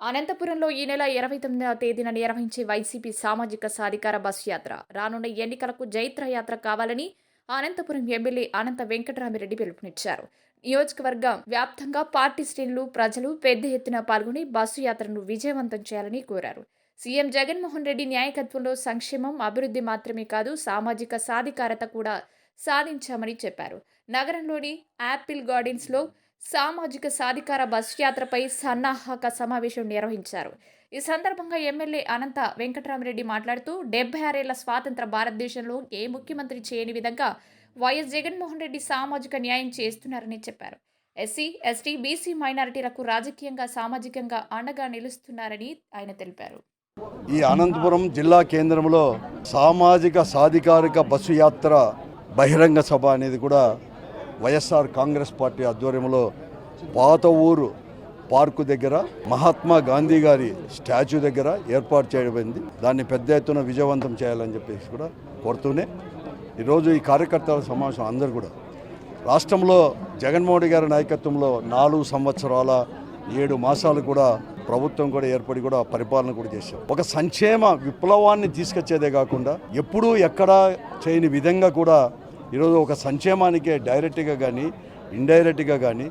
అనంతపురంలో ఈ నెల ఇరవై తొమ్మిదవ తేదీన నిర్వహించే వైసీపీ సామాజిక సాధికార బస్సు యాత్ర. రానున్న ఎన్నికలకు జైత్ర యాత్ర కావాలని అనంతపురం ఎమ్మెల్యే అనంత వెంకటరామిరెడ్డి పిలుపునిచ్చారు. నియోజకవర్గం వ్యాప్తంగా పార్టీ శ్రేణులు ప్రజలు పెద్ద ఎత్తున పాల్గొని బస్సు యాత్రను విజయవంతం చేయాలని కోరారు. సీఎం జగన్మోహన్ రెడ్డి నాయకత్వంలో సంక్షేమం అభివృద్ధి మాత్రమే కాదు సామాజిక సాధికారత కూడా సాధించామని చెప్పారు. నగరంలోని యాపిల్ గార్డెన్స్లో సామాజిక సాధికార బస్ యాత్రపై సన్నాహక సమావేశం నిర్వహించారు. ఈ సందర్భంగా ఎమ్మెల్యే అనంత వెంకటరామరెడ్డి మాట్లాడుతూ డెబ్బై ఆరేళ్ళ స్వాతంత్ర భారతదేశంలో ఏ ముఖ్యమంత్రి చేయని విధంగా వైఎస్ జగన్మోహన్ రెడ్డి సామాజిక న్యాయం చేస్తున్నారని చెప్పారు. ఎస్సీ ఎస్టీ బీసీ మైనారిటీలకు రాజకీయంగా సామాజికంగా అండగా నిలుస్తున్నారని ఆయన తెలిపారు. ఈ అనంతపురం జిల్లా కేంద్రంలో సామాజిక సాధికారిక బస్సు యాత్ర బహిరంగ సభ అనేది కూడా వైఎస్ఆర్ కాంగ్రెస్ పార్టీ ఆధ్వర్యంలో పాత ఊరు పార్కు దగ్గర మహాత్మా గాంధీ గారి స్టాచ్యూ దగ్గర ఏర్పాటు చేయబడింది. దాన్ని పెద్ద ఎత్తున విజయవంతం చేయాలని చెప్పేసి కూడా కోరుతూనే ఈరోజు ఈ కార్యకర్తల సమావేశం అందరూ కూడా రాష్ట్రంలో జగన్మోహన్ గారి నాయకత్వంలో నాలుగు సంవత్సరాల ఏడు మాసాలు కూడా ప్రభుత్వం కూడా ఏర్పడి కూడా పరిపాలన కూడా చేశాం. ఒక సంక్షేమ విప్లవాన్ని తీసుకొచ్చేదే కాకుండా ఎప్పుడూ ఎక్కడా చేయని విధంగా కూడా ఈరోజు ఒక సంక్షేమానికే డైరెక్ట్గా కానీ ఇండైరెక్ట్గా కానీ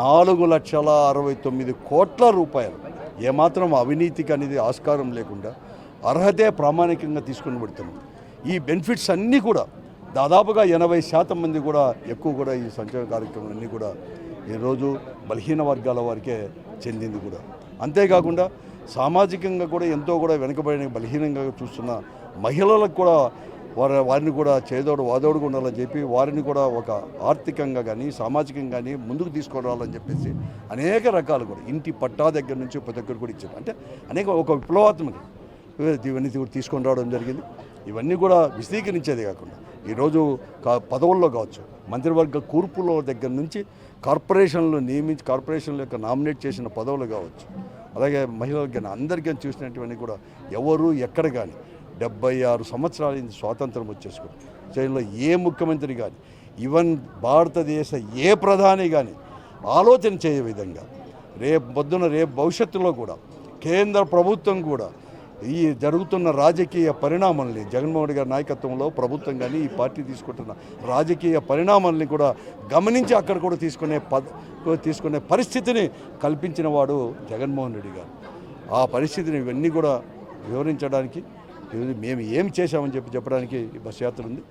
నాలుగు లక్షల అరవై తొమ్మిది కోట్ల రూపాయలు ఏమాత్రం అవినీతికి అనేది ఆస్కారం లేకుండా అర్హతే ప్రామాణికంగా తీసుకుని పెడుతున్నాం. ఈ బెనిఫిట్స్ అన్నీ కూడా దాదాపుగా ఎనభై శాతం మంది కూడా ఎక్కువ కూడా ఈ సంక్షేమ కార్యక్రమాలన్నీ కూడా ఈరోజు బలహీన వర్గాల వారికే చెందింది కూడా. అంతేకాకుండా సామాజికంగా కూడా ఎంతో కూడా వెనుకబడిన బలహీనంగా చూస్తున్న మహిళలకు కూడా వారి వారిని కూడా చేదోడు వాదోడుగా ఉండాలని చెప్పి వారిని కూడా ఒక ఆర్థికంగా కానీ సామాజికంగా కానీ ముందుకు తీసుకురావాలని చెప్పేసి అనేక రకాలు కూడా ఇంటి పట్టా దగ్గర నుంచి ప్రతి ఒక్కరు కూడా ఇచ్చారు. అంటే అనేక ఒక విప్లవాత్మక ఇవన్నీ కూడా తీసుకొని రావడం జరిగింది. ఇవన్నీ కూడా విశదీకరించేది కాకుండా ఈరోజు కా- పదవుల్లో కావచ్చు మంత్రివర్గ కూర్పులో దగ్గర నుంచి కార్పొరేషన్లు నియమించి కార్పొరేషన్ల యొక్క నామినేట్ చేసిన పదవులు కావచ్చు అలాగే మహిళలకు కానీ అందరికీ చూసినటువంటి కూడా ఎవరు ఎక్కడ కానీ డెబ్బై ఆరు సంవత్సరాల నుంచి స్వాతంత్రం వచ్చేసుకుని చైనాలో ఏ ముఖ్యమంత్రి కానీ ఈవెన్ భారతదేశ ఏ ప్రధాని కానీ ఆలోచన చేయే విధంగా రేపు పొద్దున రేపు భవిష్యత్తులో కూడా కేంద్ర ప్రభుత్వం కూడా ఈ జరుగుతున్న రాజకీయ పరిణామాలని జగన్మోహన్ రెడ్డి గారి నాయకత్వంలో ప్రభుత్వం కానీ ఈ పార్టీ తీసుకుంటున్న రాజకీయ పరిణామాలని కూడా గమనించి అక్కడ కూడా తీసుకునే తీసుకునే పరిస్థితిని కల్పించిన వాడు జగన్మోహన్ రెడ్డి గారు. ఆ పరిస్థితిని ఇవన్నీ కూడా వివరించడానికి మేము ఏమి చేశామని చెప్పి చెప్పడానికి ఈ బస్ యాత్ర ఉంది.